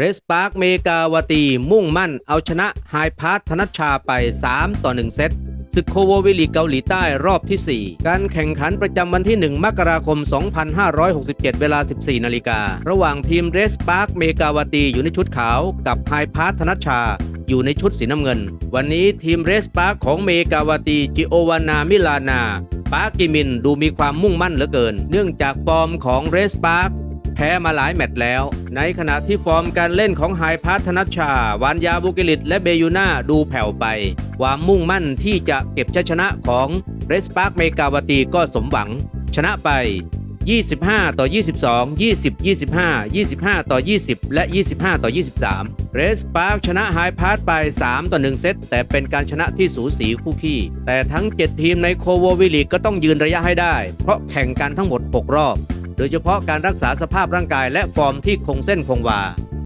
เรสปาร์คเมกาวตี มุ่งมั่นเอาชนะไฮพาร์ทธนัชชาไป 3 ต่อ 1 เซตศึกโคววิลีเกาหลีใต้รอบที่ 4 การแข่งขันประจำวันที่ 1 มกราคม 2567 เวลา 14 นาฬิกา ระหว่างทีมเรสปาร์คเมกาวตีอยู่ในชุดขาวกับไฮพาร์ทธนัชชาอยู่ในชุดสีน้ำเงิน วันนี้ทีมเรสปาร์คของเมกาวตีจิโอวานามิลานาปาร์คกิมินดูมีความมุ่งมั่นเหลือเกิน เนื่องจากฟอร์มของเรสปาร์ค แพ้มาหลายแมตช์แล้ว ในขณะที่ฟอร์มการเล่นของไฮพาร์ธนัชชา วานยาบุกิลิต และเบยูนาดูแผ่วไป ความมุ่งมั่นที่จะเก็บชัยชนะของเรสปาร์คเมกาวตีก็สมหวัง ชนะไป 25 ต่อ 22 20 25 25 ต่อ 20 และ 25 ต่อ 23 เรสปาร์คชนะไฮพาร์ทไป 3 ต่อ 1 เซต แต่เป็นการชนะที่สูสีคู่ขี้ แต่ทั้ง 7 ทีมในโคววิลีก็ต้องยืนระยะให้ได้ เพราะแข่งกันทั้งหมด 6 รอบ โดยเฉพาะการรักษาสภาพร่างกายและฟอร์มที่คงเส้นคงวา